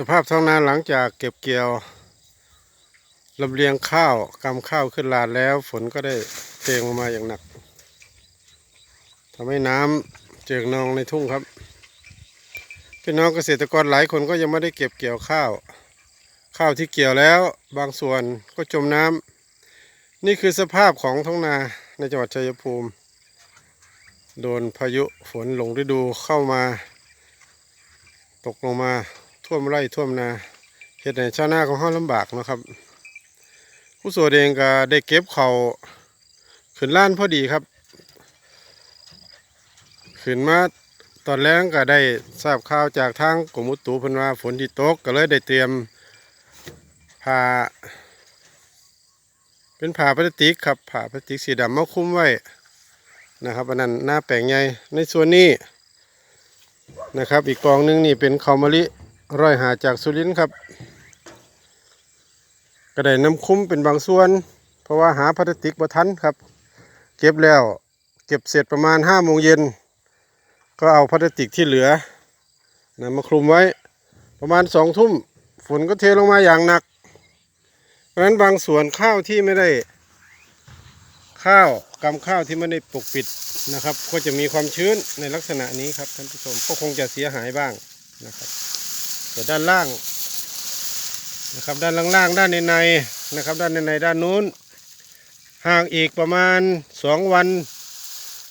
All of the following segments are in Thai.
สภาพท้องนาหลังจากเก็บเกี่ยวลำเลียงข้าวกำข้าวขึ้นลานแล้ว ฝนก็ได้เทลงมาอย่างหนักทำให้น้ำเจิ่งนองในทุ่งครับพี่น้องเกษตรกรหลายคนก็ยังไม่ได้เก็บเกี่ยวข้าว ข้าวที่เกี่ยวแล้วบางส่วนก็จมน้ำนี่คือสภาพของท้องนาในจังหวัดชัยภูมิ โดนพายุฝนหลงฤดูเข้ามา ตกลงมา ท่วมไร่ท่วมนาเห็ดในชาวนาของเขาลำบากนะครับผู้สวดเองก็ได้เก็บเขาวขึ้นล้านพอดีครับ ขึ้นมาตอนแรกก็ได้ทราบข่าวจากทางกรมอุตุพันว่าฝนที่ตกก็เลยได้เตรียมผ้าเป็นผ้าพลาสติกครับผ้าพลาสติกสีดำมาคลุมไว้นะครับอันนั้นหน้าแปลงใหญ่ในส่วนนี้นะครับ อีกกองหนึงนี่เป็นข้าวมะลิ ร้อยหาจากสุรินทร์ครับก็ได้น้ำคุ้มเป็นบางส่วน เพราะว่าหาพลาสติกบ่ทันครับ เก็บแล้วเก็บเสร็จประมาณห้าโมงเย็น ก็เอาพลาสติกที่เหลือนะมาคลุมไว้ประมาณสองทุ่มฝนก็เทลงมาอย่างหนัก เพราะฉะนั้นบางส่วนข้าวที่ไม่ได้ ข้าวกำข้าวที่ไม่ได้ปกปิดนะครับ ก็จะมีความชื้นในลักษณะนี้ครับท่านผู้ชมก็คงจะเสียหายบ้างนะครับ แต่ด้านล่างนะครับด้านล่างๆด้านในในๆนะครับด้านในในๆด้านนู้น ห่างอีกประมาณสองวัน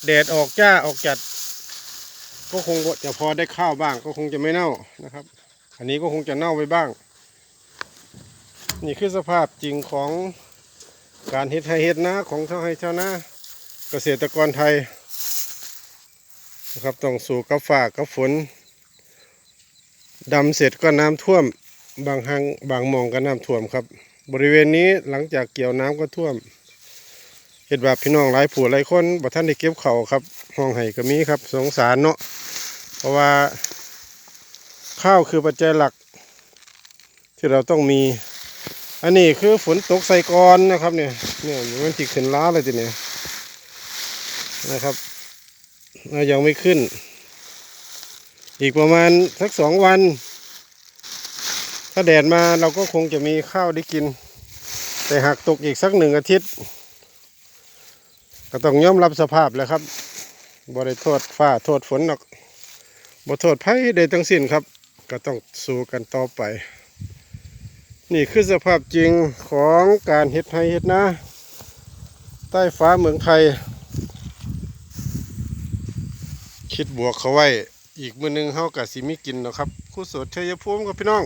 แดดออกจ้าออกจัด ก็คงจะพอได้ข้าวบ้าง ก็คงจะไม่เน่านะครับ อันนี้ก็คงจะเน่าไปบ้าง นี่คือสภาพจริงของการเฮ็ดให้เฮ็ดนาของชาวไร่ชาวนาเกษตรกรไทยนะครับต้องสู่กับฝากกับฝน ดำเสร็จก็น้ำท่วมบางหังบางมองก็น้ำท่วมครับ บริเวณนี้หลังจากเกี่ยวน้ำก็ท่วมเห็ดแบบพี่น้องหลายผู้หลายคนบ่ท่านได้เก็บเข่าครับห้องไห้ก็มีครับ สงสารเนาะเพราะว่า ข้าวคือปัจจัยหลัก ที่เราต้องมี อันนี้คือฝนตกใส่กรนะครับเนี่ยเนี่ยมันติขึ้นล้าเลยทีเนี้ยนะครับยังไม่ขึ้น อีกประมาณสักสองวัน ถ้าแดดมาเราก็คงจะมีข้าวได้กิน แต่หากตกอีกสักหนึ่งอาทิตย์ ก็ต้องยอมรับสภาพแล้วครับบ่ได้โทษฟ้าโทษฝนหรอกบ่โทษไผใดทั้งสิ้นครับ ก็ต้องสู้กันต่อไป นี่คือสภาพจริงของการเฮ็ดไร่เฮ็ดนาใต้ฟ้าเมืองไทย คิดบวกเขาไว้ อีกมือหนึงเฮากับสิมีกินนะครับคู่สดชัยภูมิกับพี่น้อง